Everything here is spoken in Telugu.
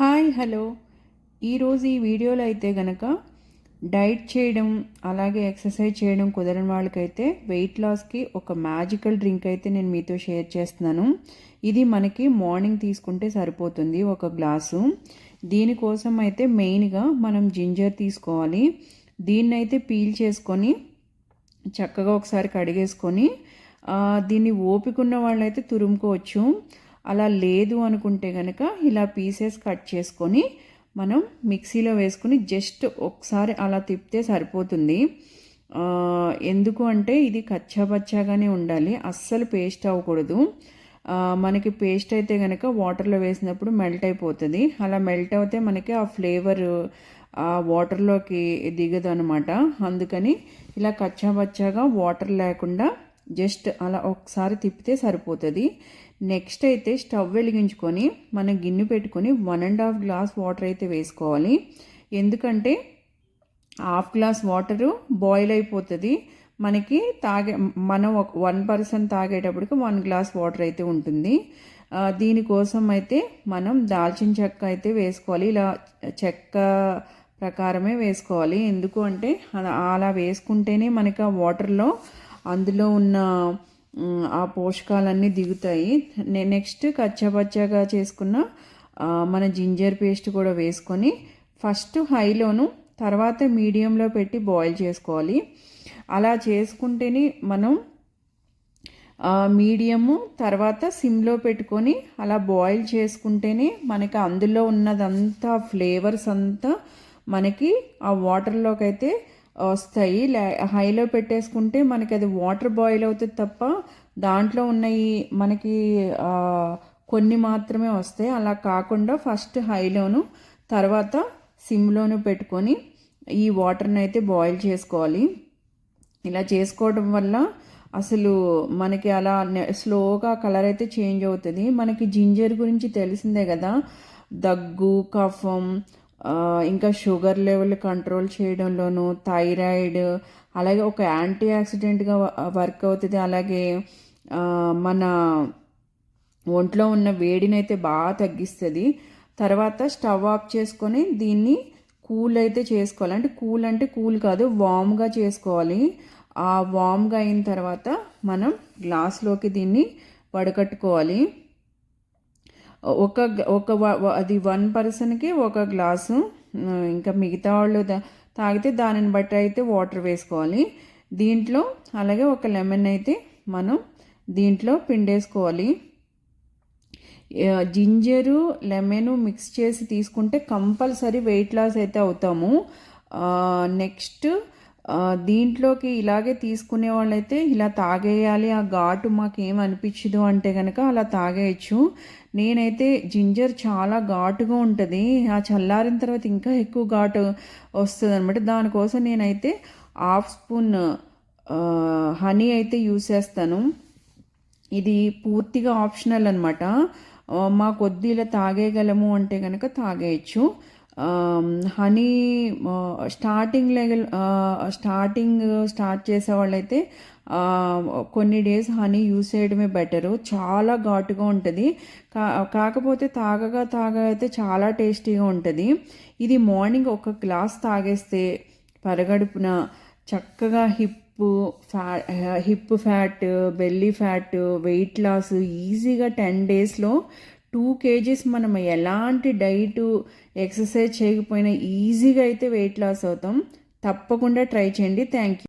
Hi hello. ఈరోజు ఈ వీడియోలో అయితే గనక డైట్ చేయడం అలాగే ఎక్సర్సైజ్ చేయడం కుదరని వాళ్ళకైతే వెయిట్ లాస్కి ఒక మ్యాజికల్ డ్రింక్ అయితే నేను మీతో షేర్ చేస్తున్నాను. ఇది మనకి మార్నింగ్ తీసుకుంటే సరిపోతుంది ఒక గ్లాసు. దీనికోసం అయితే మెయిన్గా మనం జింజర్ తీసుకోవాలి. దీన్ని అయితే పీల్ చేసుకొని చక్కగా ఒకసారి కడిగేసుకొని దీన్ని ఓపిక ఉన్న వాళ్ళైతే తురుముకోవచ్చు. అలా లేదు అనుకుంటే కనుక ఇలా పీసెస్ కట్ చేసుకొని మనం మిక్సీలో వేసుకుని జస్ట్ ఒకసారి అలా తిప్పితే సరిపోతుంది. ఎందుకు అంటే ఇది కచ్చాపచ్చాగానే ఉండాలి. అస్సలు పేస్ట్ అవ్వకూడదు. మనకి పేస్ట్ అయితే కనుక వాటర్లో వేసినప్పుడు మెల్ట్ అయిపోతుంది. అలా మెల్ట్ అవుతే మనకి ఆ ఫ్లేవర్ ఆ వాటర్లోకి దిగదు అనమాట అందుకని ఇలా కచ్చాపచ్చాగా వాటర్ లేకుండా జస్ట్ అలా ఒకసారి తిప్పితే సరిపోతుంది. నెక్స్ట్ అయితే స్టవ్ వెలిగించుకొని మనం గిన్నె పెట్టుకొని one and half glass water అయితే వేసుకోవాలి. ఎందుకంటే హాఫ్ గ్లాస్ వాటరు బాయిల్ అయిపోతుంది. మనకి తాగే మనం ఒక వన్ పర్సన్ తాగేటప్పటికి వన్ గ్లాస్ వాటర్ అయితే ఉంటుంది. దీనికోసం అయితే మనం దాల్చిన చెక్క అయితే వేసుకోవాలి. ఇలా చెక్క ప్రకారమే వేసుకోవాలి. ఎందుకు అంటే అలా వేసుకుంటేనే మనకి ఆ వాటర్లో అందులో ఉన్న ఆ పోషకాలన్నీ దిగుతాయి. నెక్స్ట్ కచ్చాపచ్చాగా చేసుకున్న మన జింజర్ పేస్ట్ కూడా వేసుకొని ఫస్ట్ హైలోను తర్వాత మీడియంలో పెట్టి బాయిల్ చేసుకోవాలి. అలా చేసుకుంటేనే మనం మీడియము తర్వాత సిమ్లో పెట్టుకొని అలా బాయిల్ చేసుకుంటేనే మనకి అందులో ఉన్నదంతా ఫ్లేవర్స్ అంతా మనకి ఆ వాటర్లోకి అయితే వస్తాయి. లే హైలో పెట్టేసుకుంటే మనకి అది వాటర్ బాయిల్ అవుతుంది తప్ప దాంట్లో ఉన్నవి మనకి కొన్ని మాత్రమే వస్తాయి. అలా కాకుండా ఫస్ట్ హైలోను తర్వాత సిమ్లోను పెట్టుకొని ఈ వాటర్ని అయితే బాయిల్ చేసుకోవాలి. ఇలా చేసుకోవడం వల్ల అసలు మనకి అలా స్లోగా కలర్ అయితే చేంజ్ అవుతుంది. మనకి జింజర్ గురించి తెలిసిందే కదా. దగ్గు కఫం ఇంకా షుగర్ లెవెల్ కంట్రోల్ చేయడంలోనూ థైరాయిడ్ అలాగే ఒక యాంటీ ఆక్సిడెంట్గా వర్క్ అవుతుంది. అలాగే మన ఒంట్లో ఉన్న వేడిని అయితే బాగా తగ్గిస్తుంది. తర్వాత స్టవ్ ఆఫ్ చేసుకొని దీన్ని కూల్ అయితే చేసుకోవాలి. అంటే కూల్ అంటే కూల్ కాదు వామ్గా చేసుకోవాలి. ఆ వామ్గా అయిన తర్వాత మనం గ్లాస్లోకి దీన్ని వడకట్టుకోవాలి. ఒక ఒక అది వన్ పర్సన్కి ఒక గ్లాసు ఇంకా మిగతా వాళ్ళు తాగితే దానిని బట్టి అయితే వాటర్ వేసుకోవాలి. దీంట్లో అలాగే ఒక లెమన్ అయితే మనం దీంట్లో పిండేసుకోవాలి. జింజరు లెమన్ మిక్స్ చేసి తీసుకుంటే కంపల్సరీ వెయిట్ లాస్ అయితే అవుతాము. నెక్స్ట్ దీంట్లోకి ఇలాగే తీసుకునే వాళ్ళైతే ఇలా తాగేయాలి ఆ ఘాటు మాకు అనిపించదు అంటే కనుక అలా తాగేయచ్చు. నేనైతే జింజర్ చాలా ఘాటుగా ఉంటుంది ఆ చల్లారిన తర్వాత ఇంకా ఎక్కువ ఘాటు వస్తుంది అనమాట దానికోసం నేనైతే హాఫ్ స్పూన్ హనీ అయితే యూస్ చేస్తాను. ఇది పూర్తిగా ఆప్షనల్ అనమాట మా కొద్ది ఇలా తాగేయగలము అంటే కనుక తాగేయచ్చు. Honey starting level starting start చేసే వాళ్ళైతే కొన్ని డేస్ హనీ యూస్ చేయడమే బెటరు చాలా ఘాటుగా ఉంటుంది. కా కాకపోతే తాగగా తాగా అయితే చాలా టేస్టీగా ఉంటుంది. ఇది మార్నింగ్ ఒక గ్లాస్ తాగేస్తే పరగడుపున చక్కగా హిప్ ఫ్యా hip fat belly fat weight loss ఈజీగా టెన్ డేస్లో టూ కేజీస్ మనం ఎలాంటి డైట్ ఎక్సర్సైజ్ చేయకపోయినా ఈజీగా అయితే వెయిట్ లాస్ అవుతాం. తప్పకుండా ట్రై చేయండి. Thank you